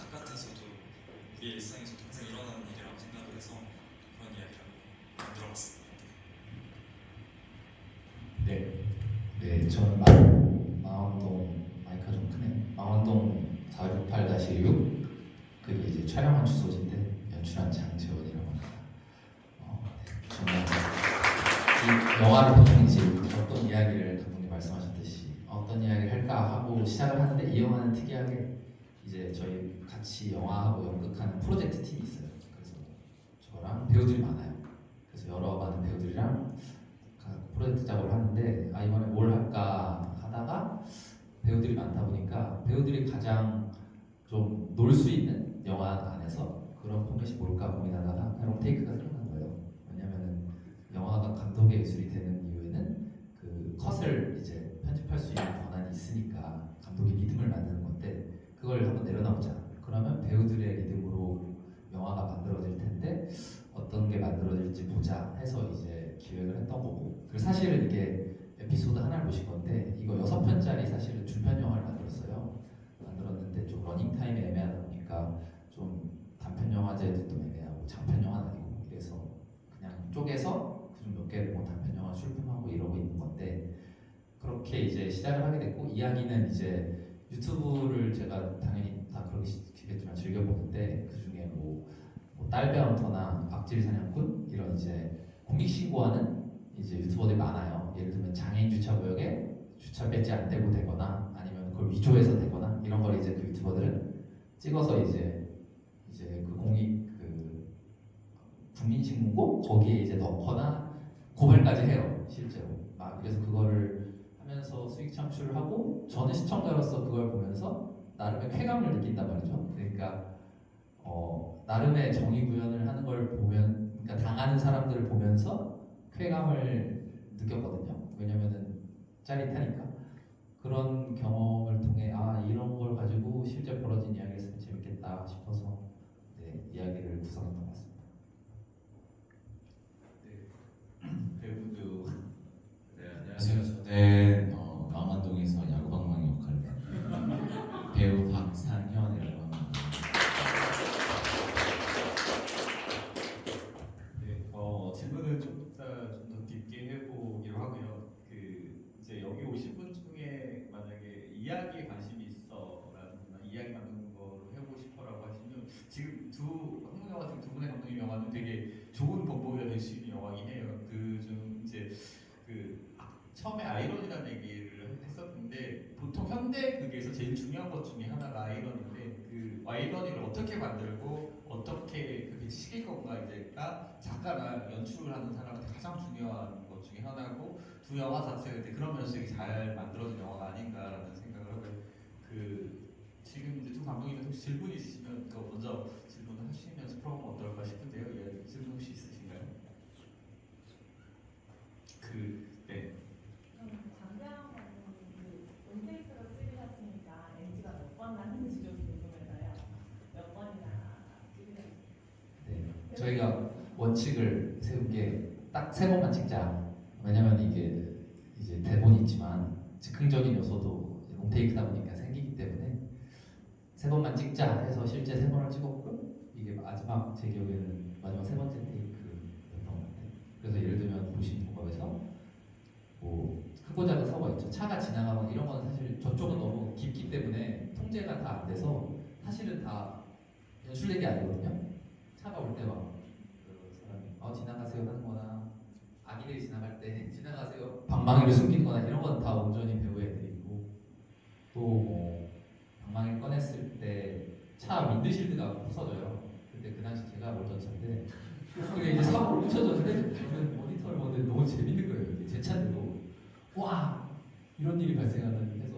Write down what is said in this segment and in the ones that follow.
바깥에서도 우리의 일상에서도 항상 일어나는 일이라고 생각을 해서 그런 이야기를 만들어봤습니다. 네, 네, 저는 마, 망원동 마이크가 좀 크네. 망원동 468-6 그게 이제 촬영한 주소지인데 연출한 장재원이라고 합니다. 어, 네, 저는 이 영화를 보통 이제 어떤 이야기를 감독님 말씀하셨듯이 어떤 이야기를 할까 하고 시작을 하는데 이 영화는 특이하게 이제 저희 같이 영화하고 연극하는 프로젝트 팀이 있어요. 그래서 저랑 배우들이 많아요. 그래서 여러 많은 배우들이랑 각 프로젝트 작업을 하는데 아 이번에 뭘 할까 하다가 배우들이 많다 보니까 배우들이 가장 좀 놀 수 있는 영화 안에서 그런 포맷이 뭘까 고민하다가 롱테이크가 생각난 거예요. 왜냐면은 영화가 감독의 예술이 되는 이유에는 그 컷을 이제 편집할 수 있는 한번 내려놔보자. 그러면 배우들의 리듬으로 영화가 만들어질 텐데 어떤 게 만들어질지 보자 해서 이제 기획을 했던 거고 그리고 사실은 이게 에피소드 하나를 보신 건데 이거 여섯 편짜리 사실은 중편 영화를 만들었어요 만들었는데 좀 러닝 타임이 애매하다 보니까 좀 단편 영화제도 좀 애매하고 장편 영화는 아니고 그래서 그냥 쪼개서 그중 몇 개를 뭐 단편 영화 출품하고 이러고 있는 건데 그렇게 이제 시작을 하게 됐고 이야기는 이제 유튜브를 제가 당연히 다 그러시겠지만 즐겨보는데 그 중에 뭐, 뭐 딸배 헌터나 악질 사냥꾼 이런 이제 공익 신고하는 이제 유튜버들이 많아요. 예를 들면 장애인 주차 구역에 주차 배지 안 되고 되거나 아니면 그걸 위조해서 되거나 이런 걸 이제 그 유튜버들은 찍어서 이제 이제 그 공익 그 국민신문고 거기에 이제 넣거나 고발까지 해요 실제로. 막 그래서 그거를 하면서 수익 창출을 하고 저는 시청자로서 그걸 보면서 나름의 쾌감을 느낀단 말이죠. 그러니까 어, 나름의 정의 구현을 하는 걸 보면, 그러니까 당하는 사람들을 보면서 쾌감을 느꼈거든요. 왜냐면은 짜릿하니까. 그런 경험을 통해 아 이런 걸 가지고 실제 벌어진 이야기를 쓰면 재밌겠다 싶어서 네, 이야기를 구성했던 것 같습니다. 배우도 네 안녕하세요. 저는 어, 망원동에서 야구방망이 역할을 맡은 배우 박상현이라고 합니다. 네, 어, 질문을 좀더 깊게 해보기로 하고요. 그 이제 여기 오신 분 중에 만약에 이야기에 관심이 있어라든가 이야기 만드는 거를 해보고 싶어라고 하시면 지금 두 한국 영화 지금 두 분의 감독님 영화는 되게 좋은 본보기가 될 수 있는 영화긴 해요. 그중 이제 그 아- 처음에 아이러니라는 얘기를 했었는데 보통 현대 극에서 제일 중요한 것 중에 하나가 아이러니인데 그 아이러니를 어떻게 만들고 어떻게 그게 시킬 건가가 작가나 연출을 하는 사람한테 가장 중요한 것 중에 하나고 두 영화 자체가 그런 면에서 잘 만들어진 영화가 아닌가라는 생각을 하고요. 그 지금 이제 두 감독님한테 혹시 질문 있으시면 그 먼저 질문을 하시면서 풀어보면 어떨까 싶은데요. 예, 질문 혹시 있으신가요? 그 네. 그럼 장대영 감독님 그 온테이크로 찍으셨으니까 NG가 몇 번 나는지 좀 궁금해서요. 몇 번이나 찍으셨어요? 네, 저희가 원칙을 세운 게 딱 세 번만 찍자. 왜냐면 이게 이제 대본이 있지만 즉흥적인 요소도 롱테이크다 보니까 생기기 때문에 세 번만 찍자 해서 실제 세 번을 찍었고 이게 마지막 제 기억에는 마지막 세 번째 테이크였던 것 같아요. 그래서 예를 들면 보신 작업에서 뭐 크고 작은 사고가 있죠. 차가 지나가거나 이런 거는 사실 저쪽은 너무 깊기 때문에 통제가 다 안 돼서 사실은 다 연출된 게 아니거든요. 차가 올 사람이 어 지나가세요. 하는 거나 아기들이 지나갈 때 지나가세요. 방망이를 숨기는 거나 이런 건 다 온전히 배우의 애들이고 또뭐 방망이를 꺼냈을 때 차 윈드실드가 부서져요. 그때 그 당시 제가 몰던 차인데 그게 이제 사고로 붙여졌는데 저는 모니터를 보는데 너무 재밌는 거예요. 제 차인데도. 와! 이런 일이 발생하다니 해서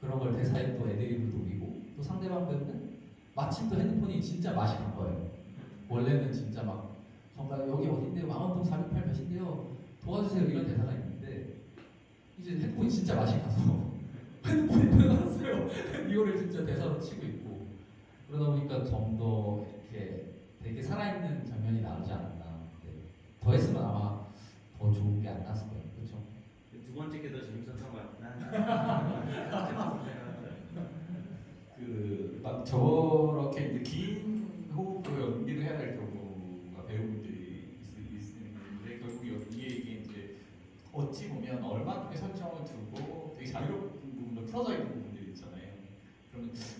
그런 걸 대사에 또 애드립을 녹이고 또 상대방 배우는 마침 또 핸드폰이 진짜 맛이 간 거예요. 원래는 진짜 막 정말 여기 어딘데요? 망원동 468 몇인데요? 도와주세요 이런 대사가 있는데 이제 핸드폰이 진짜 맛이 가서 핸드폰이 빼놨어요 이거를 진짜 대사로 치고 있고 그러다 보니까 좀 더 이렇게 되게 살아있는 장면이 나오지 않았나 네. 더 했으면 아마 더 좋은 게안 났을 거예요 그렇죠? 두 번째 게 더 재밌었던 것 한데 그막 저랑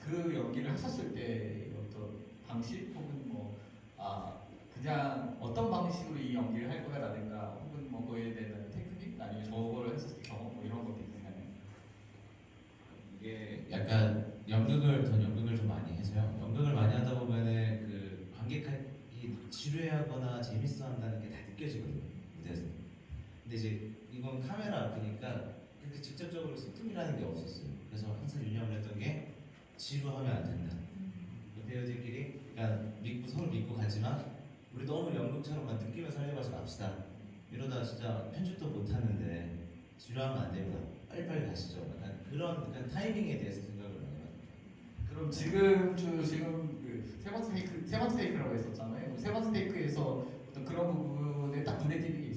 그 연기를 하셨을 때 어떤 방식 혹은 뭐 아 그냥 어떤 방식으로 이 연기를 할 거야라든가 혹은 뭐 그에 대한 테크닉 아니면 저거를 했을 때 경험 뭐 이런 것도 있나요? 이게 약간 연극을 전 연극을 좀 많이 해서요. 연극을 많이 하다 보면은 그 관객이 지루해하거나 재밌어한다는 게 다 느껴지거든요 무대에서. 근데 이제 이건 카메라 앞이니까 그렇게 직접적으로 소통이라는 게 없었어요. 그래서 항상 유념을 했던 게 지루하면 안 된다. 그 배우들끼리 그러니까 믿고 서로 믿고 가지만 우리 너무 연극처럼만 느낌을 살려가지고 갑시다. 이러다 진짜 편집도 못 하는데 지루하면 안 됩니다. 빨리빨리 가시죠. 약간 그런 약간 타이밍에 대해서 생각을 많이 해요. 그럼 지금 주 지금 그세 번째 테이크 세 번째 테이크라고 했었잖아요. 세 번째 테이크에서 어떤 그런 부분에 딱 눈에 띄는 게.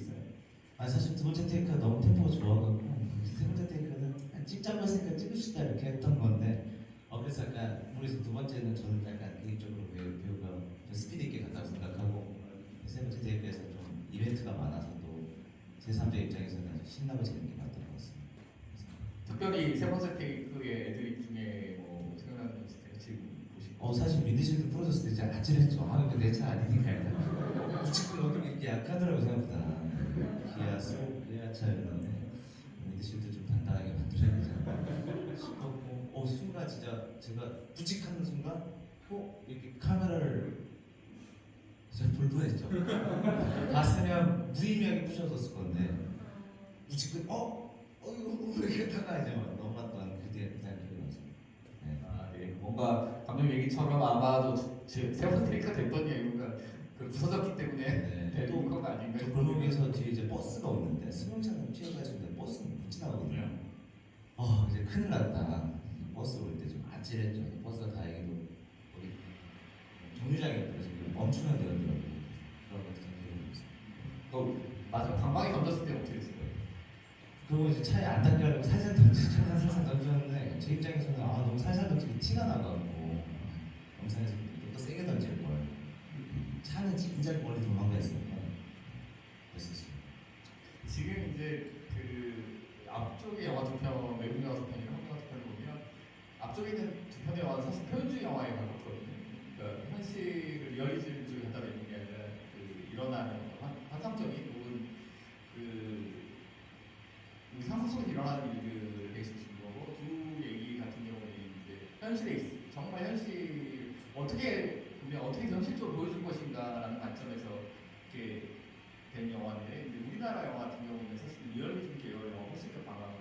아 사실 두 번째 테이크가 너무 템포가 좋아가지고 세 번째 테이크는 아, 찍자고 했으니까 찍읍시다 이렇게 했던 건데 어 그래서 약간 모르겠어요 두 번째는 저는 약간 개인적으로 배우, 배우가 좀 스피드 있게 갔다고 생각하고 세 번째 테이크에서 좀 이벤트가 많아서 또 제3자 입장에서는 신나고 재밌게 것 같습니다. 특별히 세 번째 테이크의 애드립 중에 뭐 생각나는 거 있으세요? 지금 보시고. 어 사실 윈드실드 풀어줬을 때 진짜 아찔했죠. 아 이거 내차 아니니까 일단 무조건 여기 이렇게 약하더라고 생각보다. 기아 소 기아 차였는데 윈드실드 좀 단단하게 만들어야 되잖아 싶었고 어 순간 진짜 제가 부직하는 순간 어 이렇게 카메라를 진짜 볼 뻔했죠. 봤으면 무의미하게 부셔졌을 건데 무직은 어 어이구 이렇게 하다가 이제 막 넘어갔던 그때 그날 기억이 났습니다. 네. 아, 네. 뭔가 감독 얘기처럼 아마도 제- 세 번째 테이크가 됐던 이유가 그 부서졌기 때문에 네. 되는 건 아닌가 저 골목에서 뒤에 이제 버스가 오는데 승용차는 피해가지고 버스는 못 지나가거든요. 아 이제 큰일 났다. 버스 올 때 좀 아찔했죠. 버스가 다행히도 거기 정류장에 그래서 멈추면 되더라고요. 그런 것들 되게 있어요. 그 마지막 방망이 던졌을 때 어떻게 됐어요? 그리고 이제 차에 안 하려고 살살 던지, 차가 살살 던졌는데 제 입장에서는 아 너무 살살 던지기 티가 나가지고 영상에서 또 세게 던질 걸. 차는 진짜 멀리 도망가있으니까 그랬었어요. 지금 이제 그 앞쪽에 영화 두 편, 외국 영화 두 편이랑 한국 영화 두 편을 보면 앞쪽에 있는 두 편의 영화는 사실 표현주의 영화에 가깝거든요. 그러니까 현실을 리얼리즘을 갖다 내는 게 아니라 그 일어나는 환- 환상적인 혹은 그 우리 상상 속에 일어나는 일들을 베이스로 준 거고 두 얘기 같은 경우는 이제 현실에 있, 정말 현실 어떻게 보면 어떻게 현실적으로 보여줄 것인가라는 관점에서 이렇게 된 영화인데 이제 우리나라 영화 같은 경우는 사실 리얼리즘 계열 영화 훨씬 더 강하고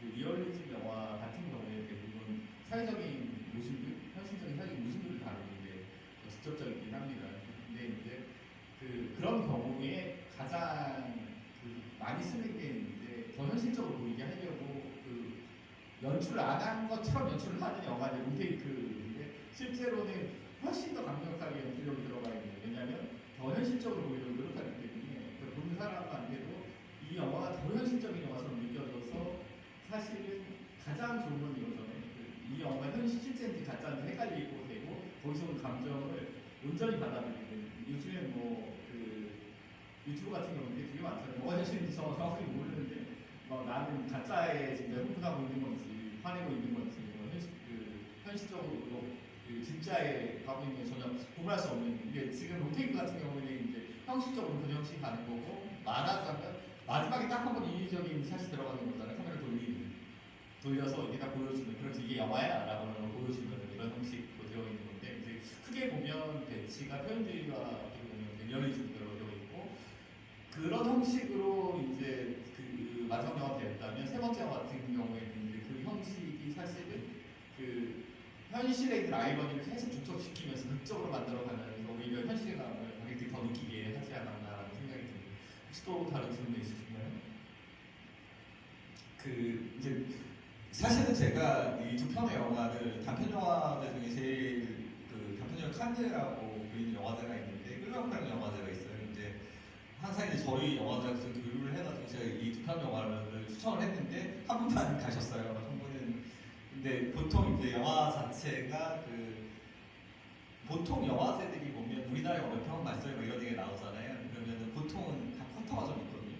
그 리얼리즘 영화 같은 경우에 대부분 사회적인 모습들, 현실적인 사회적인 모습들을 다루는 게더 직접적이긴 합니다. 근데 이제 그 그런 경우에 가장 그 많이 쓰는 게 이제 더 현실적으로 보이게 하려고 그 연출을 안 한 것처럼 연출을 하는 영화가 이제 리테이크인데 실제로는 훨씬 더 강력하게 연출력이 들어가 있는. 왜냐하면 더 현실적으로 보이려고 노력하기 때문에 그 보는 사람한테도 이 영화가 더 현실적인 영화처럼 느껴져서 사실은 가장 좋은 이거잖아요. 그이 영화가 현실 실제인지 가짜인지 헷갈리고 되고 거기서 온 감정을 온전히 받아들이게 되는 요즘에 뭐 그 유튜브 같은 경우는 되게 많잖아요. 뭐가 현실인지 정확하게 모르는데 뭐 나는 가짜에 지금 흥분하고 있는 건지 화내고 있는 건지 뭐 현실 그 현실적으로 그 있는 게 전혀 구분할 수 없는 이게 지금 로테이크 같은 경우는 이제 형식적으로 그 형식 가는 거고 말하자면 마지막에 딱 한 번 인위적인 샷이 들어가는 거잖아요. 카메라 돌리는 돌려서 이게 다 보여주는 그래서 이게 영화야라고 보여주는 그런 형식으로 되어 있는 건데 이제 크게 보면 배치가 표현주의가 어떻게 보면 리얼리즘으로 되어 있고 그런 형식으로 이제 그 마지막 영화 됐다면 세 번째 영화 같은 경우에는 이제 그 형식이 사실은 그 현실의 그 아이러니를 계속 중첩시키면서 극적으로 만들어가는 오히려 현실의 감을 관객들이 더 느끼게 하지 않았나라는 생각이 듭니다. 혹시 또 다른 질문 있으신가요? 그 이제 사실은 제가 이 두 편의 영화를 단편 영화들 중에 제일 그 단편 영화 칸드라고 불리는 영화제가 있는데 끌려가는 영화제가 있어요. 이제 항상 이제 저희 영화제에서 교류를 해가지고 제가 이 두 편 영화를 추천을 했는데 한 분만 가셨어요. 근데 보통 이제 영화 자체가 그 보통 영화제들이 보면 우리나라 영화 몇편 맞어요 뭐 이런 얘기 나오잖아요. 그러면은 보통은 다 쿼터가 좀 있거든요.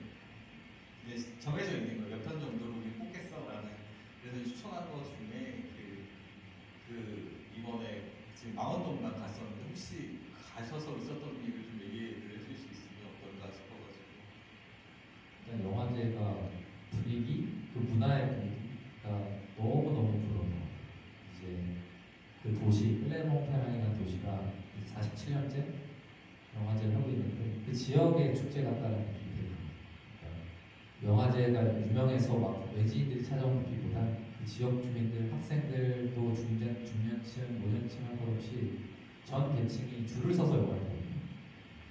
이제 정해져 있는 거예요. 몇 편 정도로 우리 뽑겠어라는. 그래서 추천한 것 중에 그, 그그 이번에 지금 망원동만 갔었는데 혹시 가셔서 있었던 일을 좀 얘기해 주실 수 있으면 어떨까 싶어가지고. 일단 영화제가 분위기, 그 문화의 분위기가 너무 너무 부러워. 이제 그 도시 클레몽페랑이라는 도시가 47년째 영화제를 하고 있는데 그 지역의 축제 같다는 느낌이 들어요. 그러니까 영화제가 유명해서 막 외지인들이 찾아오는 것보다 그 지역 주민들, 학생들도 중년, 중년층, 노년층 할 것 없이 전 계층이 줄을 서서 영화를 보거든요.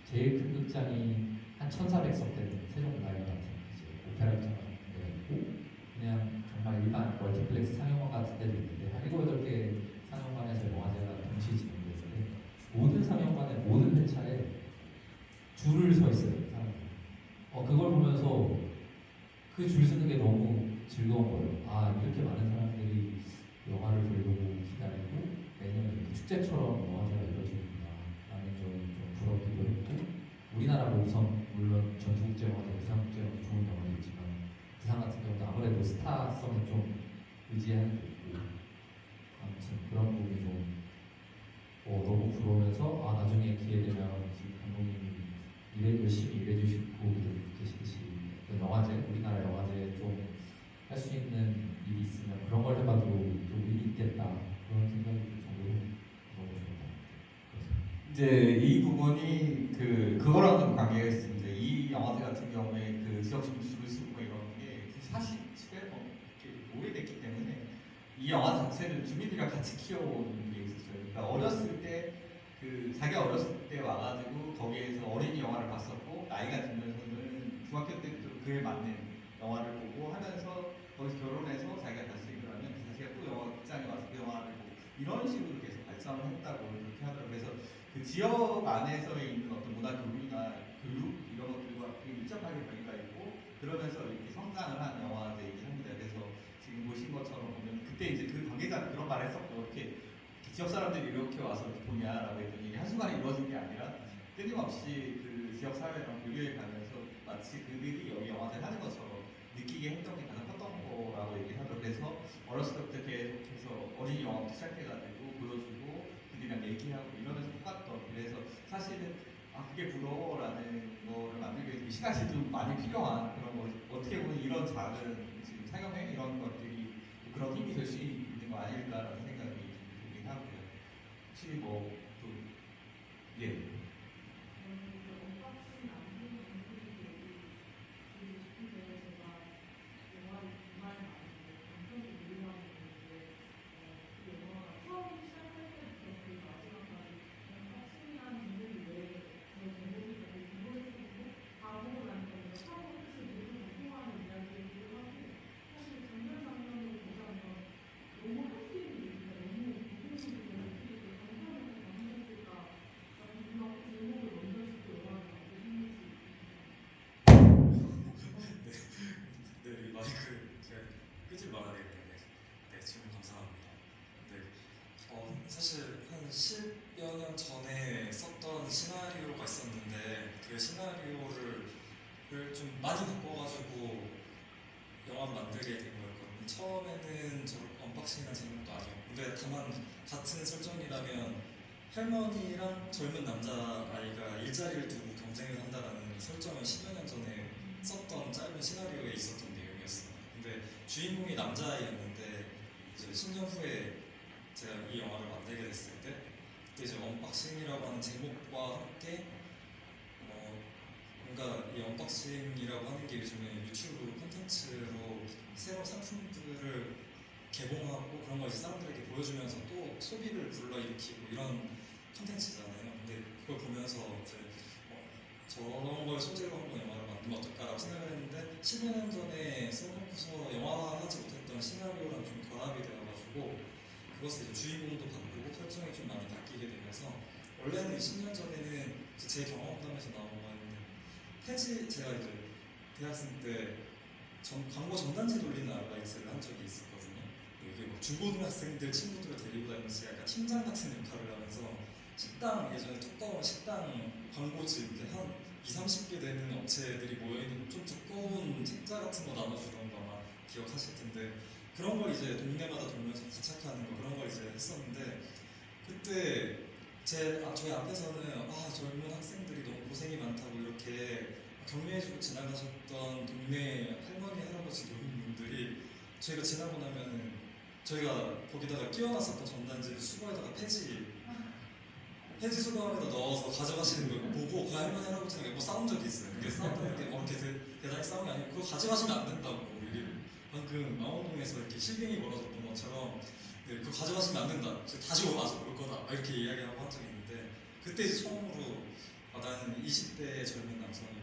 제일 큰 극장이 한 1,400석 되는 세종문화회관 같은 이제 오페라장 있고 그냥 정말 일반 멀티플렉스 상영관 같은 데도 있는데 한 7, 8개 상영관에서 영화제가 동시에 진행되는데 모든 상영관의 모든 회차에 줄을 서 있어요. 어 그걸 보면서 그 줄 서는 게 너무 즐거운 거예요 아 이렇게 많은 사람들이 영화를 보려고 기다리고 매년 축제처럼 영화제가 이루어지는구나 라는 점이 좀 부럽기도 했고 우리나라 뭐 우선 물론 전주국제영화제, 부산국제 영화제 좋은 영화도 있지만 부산 같은 경우도 아무래도 스타성에 좀 의지하는 게 있고 아무튼 그런 부분이 좀 어, 너무 부러우면서 아 나중에 기회 되면 감독님이 일해 열심히 일해 주시고 계시듯이 그 영화제 우리나라 영화제에 좀할 수 있는 일이 있으면 그런 걸 해봐도 좀 의미 있겠다 그런 생각이 정도로 너무 같아요. 이제 이 부분이 그 그거랑 좀 관계가 있습니다. 이 영화제 같은 경우에 그 지역 주민 줄을 쓰고 이런 게 47회 뭐 이렇게 오래됐기 때문에 이 영화 자체를 주민들이랑 같이 키워온 게 있었어요. 그러니까 어렸을 때 그 자기가 어렸을 때 와가지고 거기에서 어린이 영화를 봤었고 나이가 들면서는 중학교 때부터 그에 맞는 영화를 보고 하면서 거기서 결혼해서 자기가 다시 그러면 자기가 또 영화장에 와서 그 영화를 보고 이런 식으로 계속 발전을 했다고 그렇게 하더라고요. 그래서 그 지역 안에서 있는 어떤 문화 교류나 교육 이런 것들과 되게 밀접하게 관계가 있고 그러면서 이렇게 성장을 한 영화제이긴 합니다. 그래서 지금 보신 것처럼 보면 그때 이제 그 관계자 그런 말을 했었고 이렇게 지역 사람들이 이렇게 와서 보냐라고 했더니 한순간에 이루어진 게 아니라 끊임없이 그 지역 사회랑 교류해 가면서 마치 그들이 여기 영화제를 하는 것처럼 느끼게 했던 게 가장 컸던 거라고 얘기하더라고요. 그래서 어렸을 때부터 계속해서 어린이 영화부터 시작해가지고 보여주고 그들이랑 얘기하고 이러면서 똑같던 그래서 사실은 아 그게 부러워라는 거를 만들기 위해서 시간이 좀 많이 필요한 그런 거 어떻게 보면 이런 작은 지금 상영회 이런 것들이 또 그런 힘이 될 수 있는 거 아닐까라는 생각이 들긴 하고요. 혹시 뭐또 예. 끄지 말아야 되겠네. 네, 질문 감사합니다. 네, 어, 사실 한 10여 년 전에 썼던 시나리오가 있었는데 그 시나리오를 를좀 많이 바꿔가지고 영화 만들게 된 거였거든요. 처음에는 저 언박싱이나 제목도 아니었고 근데 다만 같은 설정이라면 할머니랑 젊은 남자아이가 일자리를 두고 경쟁을 한다라는 설정을 10여 년 전에 썼던 짧은 시나리오에 있었던. 근데 주인공이 남자아이였는데 이제 10년 후에 제가 이 영화를 만들게 됐을 때 그때 이제 언박싱이라고 하는 제목과 함께 어 뭔가 이 언박싱이라고 하는 게 요즘에 유튜브 콘텐츠로 새로운 상품들을 개봉하고 그런 걸 이제 사람들에게 보여주면서 또 소비를 불러일으키고 이런 콘텐츠잖아요. 근데 그걸 보면서 이제 어, 저런 걸 소재로 한번 영화를 만들면 어떨까라고 생각을 했는데 10여 년 전에 써놓고서 영화하지 못했던 시나리오랑 좀 결합이 되어가지고 그것을 이제 주인공도 바꾸고 설정이 좀 많이 바뀌게 되면서 원래는 10년 전에는 제 경험담에서 나온 거였는데 폐지 제가 이제 대학생 때 전, 광고 전단지 돌리는 아르바이트를 한 적이 있었거든요. 이게 뭐 중고등학생들 친구들을 데리고 다니면서 약간 팀장 같은 역할을 하면서 식당 예전에 두꺼운 식당 광고집 이렇게 한 2, 30개 되는 업체들이 모여있는 좀 두꺼운 책자 같은 거 나눠주던 거 아마 기억하실 텐데 그런 걸 이제 동네마다 돌면서 부착하는 거 그런 걸 이제 했었는데 그때 제 아, 저희 앞에서는 아 젊은 학생들이 너무 고생이 많다고 이렇게 격려해주고 지나가셨던 동네 할머니 할아버지 노인분들이 저희가 지나고 나면은 저희가 거기다가 끼워놨었던 전단지를 수거에다가 폐지 폐지 수거함에다 넣어서 가져가시는 걸 보고 그 할머니 할아버지랑 뭐 싸운 적이 있어요. 근데 싸웠다는 게 어, 이렇게 대- 대단히 싸운 게 아니고 그거 가져가시면 안 된다고 이게 방금 망원동에서 이렇게 실갱이 벌어졌던 것처럼 네, 그거 가져가시면 안 된다. 저 다시 올, 와서 올 거다. 막 이렇게 이야기하고 한 적이 있는데 그때 이제 처음으로 아, 나는 20대의 젊은 남성이고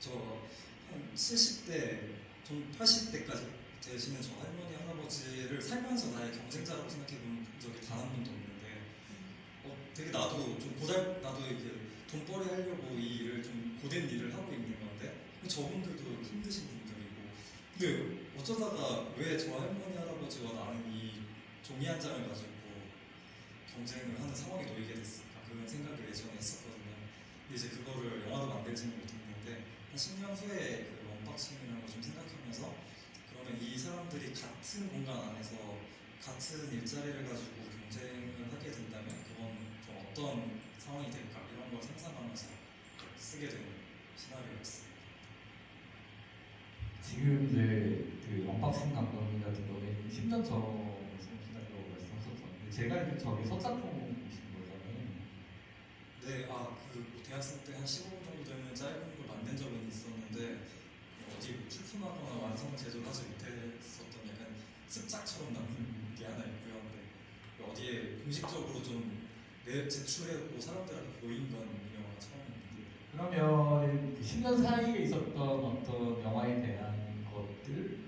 저 한 70대, 좀 80대까지 되시는 저 할머니 할아버지를 살면서 나의 경쟁자라고 생각해 본 적이 단 한 번도 없는데 어, 되게 나도 좀 고달 나도 이렇게 돈벌이 하려고 이 일을 좀 고된 일을 하고 있는 건데 저분들도 힘드신 분들이고 근데 어쩌다가 왜 저 할머니 할아버지와 나는 이 종이 한 장을 가지고 경쟁을 하는 상황에 놓이게 됐을까 그런 생각을 예전에 했었거든요. 근데 이제 그거를 영화로 만들지는 못했는데 한 10년 후에 그 원박싱이라는 걸 좀 생각하면서 그러면 이 사람들이 같은 공간 안에서 같은 일자리를 가지고 경쟁을 하게 된다면 어떤 상황이 될까 이런 걸 상상하면서 쓰게 된 시나리오였습니다. 지금 이제 그 언박싱 감독님 같은 경우에 10년 전 시나리오 말씀하셨었는데 제가 알기로 저게 첫 작품이신 거잖아요. 네, 아, 그 대학생 때 한 15분 정도 되면 짧은 걸 만든 적은 있었는데 어디 출품하거나 완성 제조를 하지 못했었던 약간 습작처럼 남은 게 하나 있고요. 근데 어디에 공식적으로 좀 내 제출했고 사람들한테 보인 건이 영화가 처음입니다. 그러면 그 10년 사이에 있었던 어떤 영화에 대한 것들이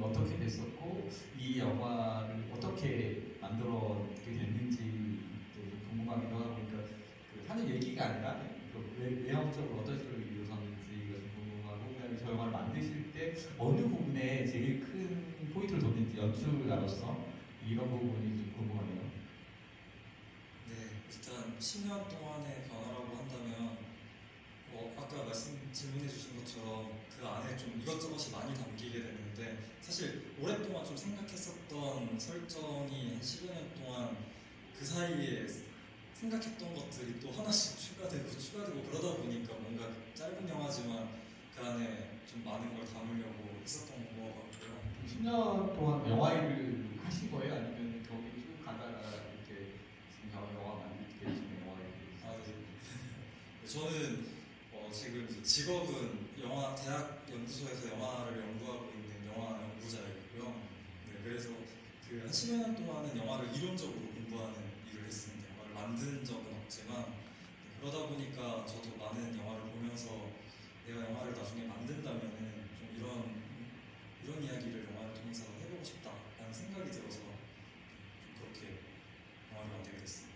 어떻게 됐었고 이 영화를 어떻게 만들어게 됐는지 좀 궁금하기도 하고 그러니까 그 하는 얘기가 아니라 그 외- 외형적으로 어떤 식으로 이루어졌는지가 좀 궁금하고 그다음에 저 영화를 만드실 때 어느 부분에 제일 큰 포인트를 뒀는지 연출가로서 이런 부분이 좀 궁금하네요. 네, 일단 10년 동안의 변화라고 한다면 어, 아까 말씀 질문해 주신 것처럼 그 안에 좀 이것저것이 많이 담기게 되는데 사실 오랫동안 좀 생각했었던 설정이 한 10여 년 동안 그 사이에 생각했던 것들이 또 하나씩 추가되고 추가되고 그러다 보니까 뭔가 짧은 영화지만 그 안에 좀 많은 걸 담으려고 했었던 것 같고요. 10년 동안 영화 일을 하신 거예요? 아니면 거기 쭉 가다가 이렇게 지금 영화, 네. 저는 어, 지금 이제 직업은 영화 대학 연구소에서 영화를 연구하고 있는 영화 연구자이고요. 네, 그래서 그 한 10여 년 동안은 영화를 이론적으로 공부하는 일을 했습니다. 영화를 만든 적은 없지만 네, 그러다 보니까 저도 많은 영화를 보면서 내가 영화를 나중에 만든다면은 좀 이런 이런 이야기를 영화를 통해서 해보고 싶다라는 생각이 들어서 좀 그렇게 영화를 만들게 됐습니다.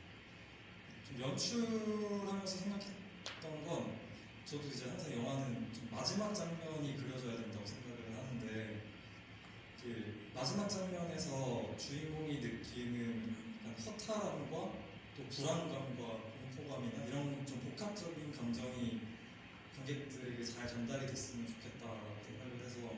좀 연출하면서 생각했 던 건 저도 이제 항상 영화는 좀 마지막 장면이 그려져야 된다고 생각을 하는데 그 마지막 장면에서 주인공이 느끼는 약간 허탈함과 또 불안감과 공포감이나 이런 좀 복합적인 감정이 관객들에게 잘 전달이 됐으면 좋겠다라고 생각을 해서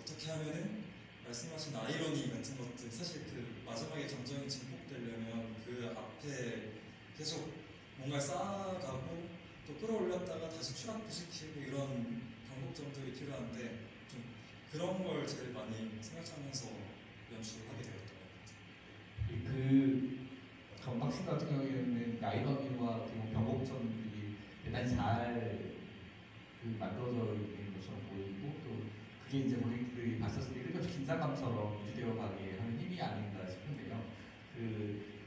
어떻게 하면은 말씀하신 아이러니 같은 것들 사실 그 마지막에 감정이 증폭되려면 그 앞에 계속 뭔가 쌓아가고 또 끌어올렸다가 다시 추락시키고 이런 방법점들이 필요한데 좀 그런 걸 제일 많이 생각하면서 연출을 하게 되었던 것 같아요. 그 건박신 같은 경우에는 어떻게 보면 변곡점들이 대단히 잘그 만들어져 있는 것처럼 보이고 또 그게 이제 우리들이 봤었을 때 이렇게 긴장감처럼 유지되어 가게 하는 힘이 아닌가 싶은데요. 그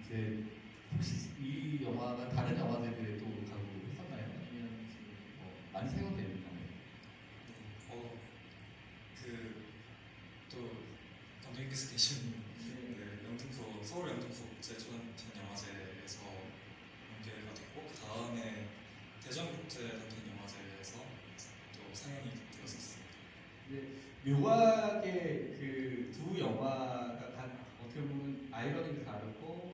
이제 혹시 이 영화가 다른 영화제들에도 가고 했었나요? 아니면 지금 뭐 많이 사용되는 건가요? 어, 그, 또, 감독님께서 계신 네, 영등포, 서울 영등포 국제초단편 영화제에서 연계가 됐고, 그 다음에 대전 국제단편 영화제에서 또 상영이 되었었습니다. 묘하게 그 두 영화가 다 어떻게 보면 아이러니도 다르고